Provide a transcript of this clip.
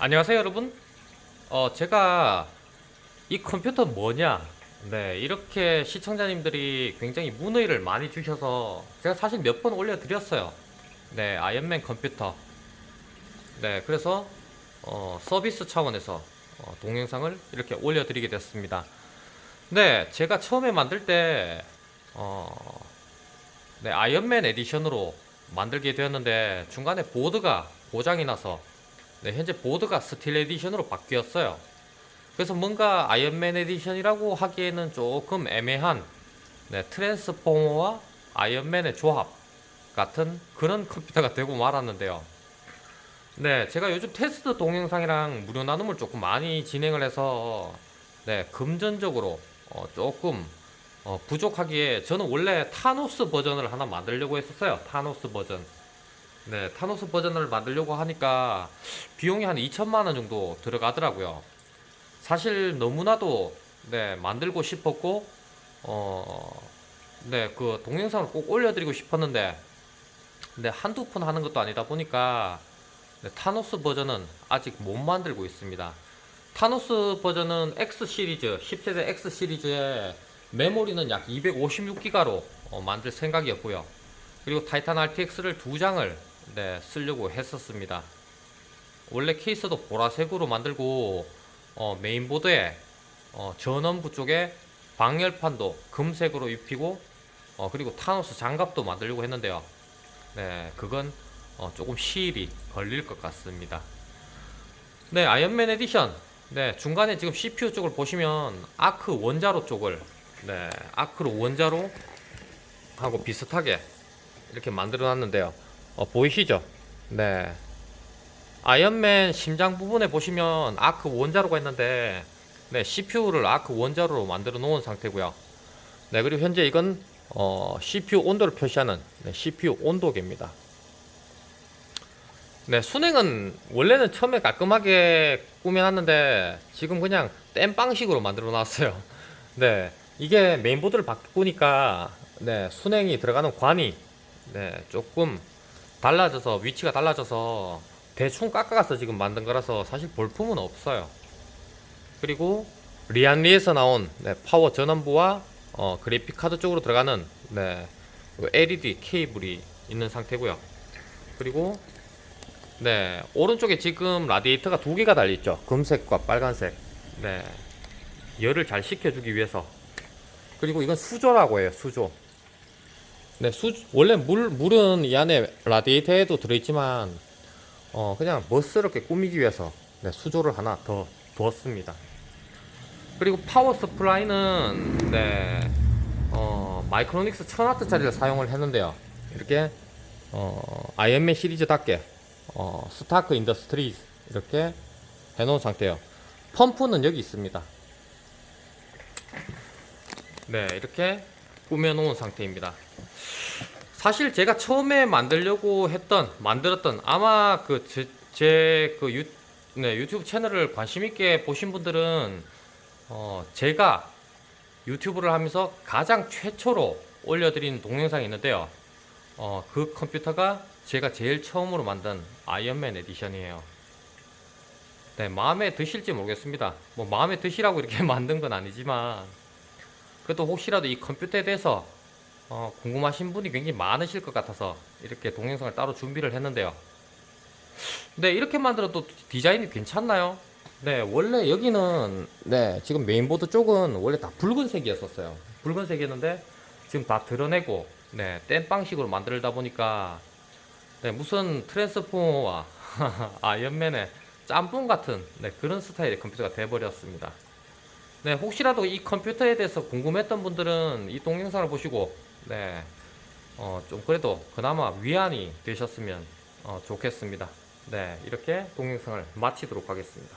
안녕하세요 여러분. 어 제가 이 컴퓨터 뭐냐? 네 이렇게 시청자님들이 굉장히 문의를 많이 주셔서 제가 사실 몇 번 올려드렸어요. 네 아이언맨 컴퓨터. 네 그래서 어, 서비스 차원에서 어, 동영상을 이렇게 올려드리게 됐습니다. 네 제가 처음에 만들 때 어, 네 아이언맨 에디션으로 만들게 되었는데 중간에 보드가 고장이 나서 네, 현재 보드가 스틸 에디션으로 바뀌었어요. 그래서 뭔가 아이언맨 에디션이라고 하기에는 조금 애매한 네, 트랜스포머와 아이언맨의 조합 같은 그런 컴퓨터가 되고 말았는데요. 네, 제가 요즘 테스트 동영상이랑 무료 나눔을 조금 많이 진행을 해서 네, 금전적으로 어, 조금 어, 부족하기에 저는 원래 타노스 버전을 하나 만들려고 했었어요. 타노스 버전. 네, 타노스 버전을 만들려고 하니까 비용이 한 2천만 원 정도 들어가더라고요. 사실 너무나도 네, 만들고 싶었고 어, 네, 그 동영상을 꼭 올려 드리고 싶었는데 근데 한두 푼 하는 것도 아니다 보니까 네, 타노스 버전은 아직 못 만들고 있습니다. 타노스 버전은 X 시리즈, 10세대 X 시리즈에 메모리는 약 256기가로 어, 만들 생각이었고요. 그리고 타이탄 RTX를 두 장을 네, 쓰려고 했었습니다. 원래 케이스도 보라색으로 만들고 어, 메인보드에 어, 전원부 쪽에 방열판도 금색으로 입히고 어, 그리고 타노스 장갑도 만들려고 했는데요. 네, 그건 어, 조금 시일이 걸릴 것 같습니다. 네, 아이언맨 에디션. 네, 중간에 지금 CPU 쪽을 보시면 아크 원자로 쪽을 네, 아크로 원자로 하고 비슷하게 이렇게 만들어 놨는데요. 어, 보이시죠? 네. 아이언맨 심장 부분에 보시면 아크 원자로가 있는데 네, CPU를 아크 원자로로 만들어 놓은 상태고요. 네, 그리고 현재 이건 어, CPU 온도를 표시하는 네, CPU 온도계입니다. 네, 순행은 원래는 처음에 깔끔하게 꾸며놨는데 지금 그냥 땜빵식으로 만들어 놨어요. 네, 이게 메인보드를 바꾸니까 네, 순행이 들어가는 관이 네, 조금 달라져서 위치가 달라져서 대충 깎아가서 지금 만든 거라서 사실 볼품은 없어요. 그리고 리안리에서 나온 네, 파워 전원부와 어, 그래픽 카드 쪽으로 들어가는 네, 그 LED 케이블이 있는 상태고요. 그리고 네 오른쪽에 지금 라디에이터가 두 개가 달려 있죠. 금색과 빨간색. 네 열을 잘 식혀주기 위해서. 그리고 이건 수조라고 해요. 수조. 네, 수 원래 물 물은 이 안에 라디에이터에도 들어있지만 어 그냥 멋스럽게 꾸미기 위해서 네, 수조를 하나 더 두었습니다. 그리고 파워 서플라이는 네, 어 마이크로닉스 1000W짜리를 사용을 했는데요. 이렇게 어 아이언맨 시리즈답게 어 스타크 인더스트리즈 이렇게 해놓은 상태예요. 펌프는 여기 있습니다. 네, 이렇게 꾸며놓은 상태입니다. 사실 제가 처음에 만들려고 했던 만들었던 아마 그 제그 유, 네, 유튜브 채널을 관심 있게 보신 분들은 어, 제가 유튜브를 하면서 가장 최초로 올려드린 동영상이 있는데요. 어, 그 컴퓨터가 제가 제일 처음으로 만든 아이언맨 에디션이에요. 네, 마음에 드실지 모르겠습니다. 뭐 마음에 드시라고 이렇게 만든 건 아니지만 그래도 혹시라도 이 컴퓨터에 대해서 어, 궁금하신 분이 굉장히 많으실 것 같아서 이렇게 동영상을 따로 준비를 했는데요. 네, 이렇게 만들어도 디자인이 괜찮나요? 네, 원래 여기는 네, 지금 메인보드 쪽은 원래 다 붉은색이었었어요. 붉은색이었는데 지금 다 드러내고 네, 땜빵식으로 만들다 보니까 네, 무슨 트랜스포머와 아이언맨의 짬뽕 같은 네, 그런 스타일의 컴퓨터가 돼버렸습니다. 네, 혹시라도 이 컴퓨터에 대해서 궁금했던 분들은 이 동영상을 보시고 네, 어, 좀 그래도 그나마 위안이 되셨으면 어, 좋겠습니다. 네, 이렇게 동영상을 마치도록 하겠습니다.